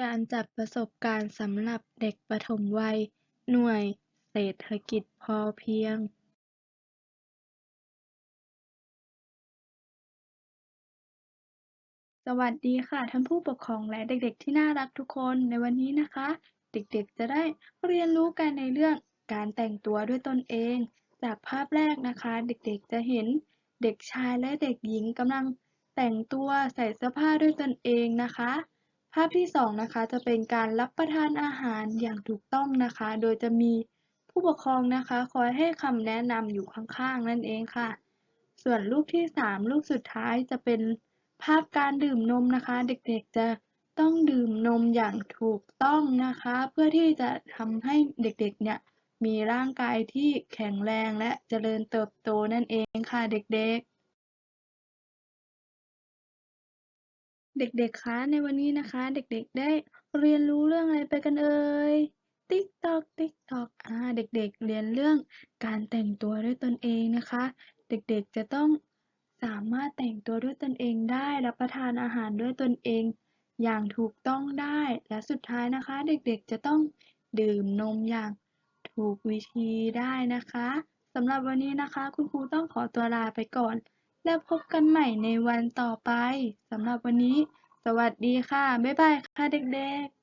การจัดประสบการณ์สำหรับเด็กปฐมวัย หน่วยเศรษฐกิจพอเพียงสวัสดีค่ะท่านผู้ปกครองและเด็กๆ ที่น่ารักทุกคนในวันนี้นะคะ เด็กๆจะได้เรียนรู้กันในเรื่องการแต่งตัวด้วยตนเอง จากภาพแรกนะคะ เด็กๆจะเห็นเด็กชายและเด็กหญิงกำลังแต่งตัวใส่เสื้อผ้าด้วยตนเองนะคะ ภาพที่สองนะคะจะเป็นการรับประทานอาหารอย่างถูกต้องนะคะ โดยจะมีผู้ปกครองนะคะ คอยให้คำแนะนำอยู่ข้างๆ นั่นเองค่ะ ส่วนรูปที่สามรูปสุดท้ายจะเป็นภาพการดื่มนมนะคะ เด็กๆจะต้องดื่มนมอย่างถูกต้องนะคะ เพื่อที่จะทำให้เด็กๆเนี่ยมีร่างกายที่แข็งแรงและเจริญเติบโตนั่นเองค่ะเด็กๆ เด็กๆ คะ ในวันนี้นะคะ เด็กๆ ได้เรียนรู้เรื่องอะไรไปกันเอ่ย ติ๊กตอก ติ๊กตอก อ่า เด็กๆ เรียนเรื่องการแต่งตัวด้วยตนเองนะคะ เด็กๆ จะต้องสามารถแต่งตัวด้วยตนเองได้ รับประทานอาหารด้วยตนเอง อย่างถูกต้องได้ และสุดท้ายนะคะ เด็กๆ จะต้องดื่มนมอย่างถูกวิธีได้นะคะสำหรับวันนี้นะคะ คุณครูต้องขอตัวลาไปก่อน แล้วพบกันใหม่ในวันต่อไป สำหรับวันนี้ สวัสดีค่ะ บ๊ายบายค่ะเด็กๆ